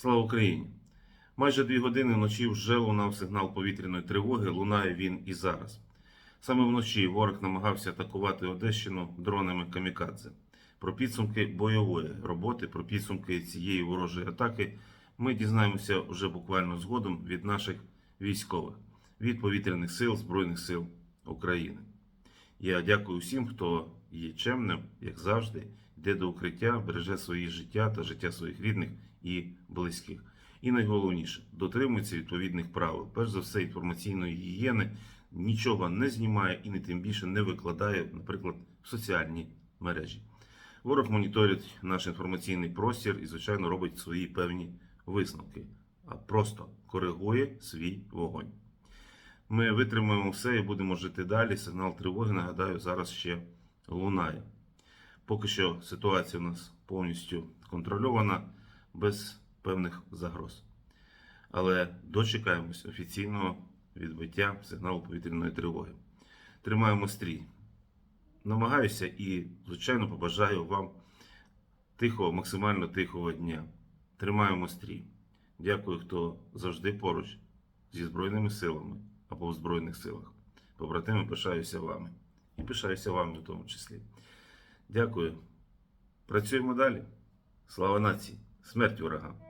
Слава Україні! Майже дві години вночі вже лунав сигнал повітряної тривоги. Лунає він і зараз. Саме вночі ворог намагався атакувати Одещину дронами камікадзе. Про підсумки бойової роботи, про підсумки цієї ворожої атаки ми дізнаємося вже буквально згодом від наших військових, від повітряних сил Збройних сил України. Я дякую всім, хто є чемним, як завжди, йде до укриття, береже своє життя та життя своїх рідних і близьких. І найголовніше, дотримується відповідних правил. Перш за все, інформаційної гігієни нічого не знімає і не тим більше не викладає, наприклад, в соціальні мережі. Ворог моніторить наш інформаційний простір і, звичайно, робить свої певні висновки, а просто коригує свій вогонь. Ми витримаємо все і будемо жити далі. Сигнал тривоги, нагадаю, зараз ще лунає. Поки що ситуація у нас повністю контрольована, без певних загроз. Але дочекаємось офіційного відбиття сигналу повітряної тривоги. Тримаємо стрій. Намагаюся і, звичайно, побажаю вам тихого, максимально тихого дня. Тримаємо стрій. Дякую, хто завжди поруч зі Збройними силами або в Збройних силах. Побратими, пишаюся вами. І пишаюся вами в тому числі. Дякую. Працюємо далі. Слава нації! Смерть ворогам!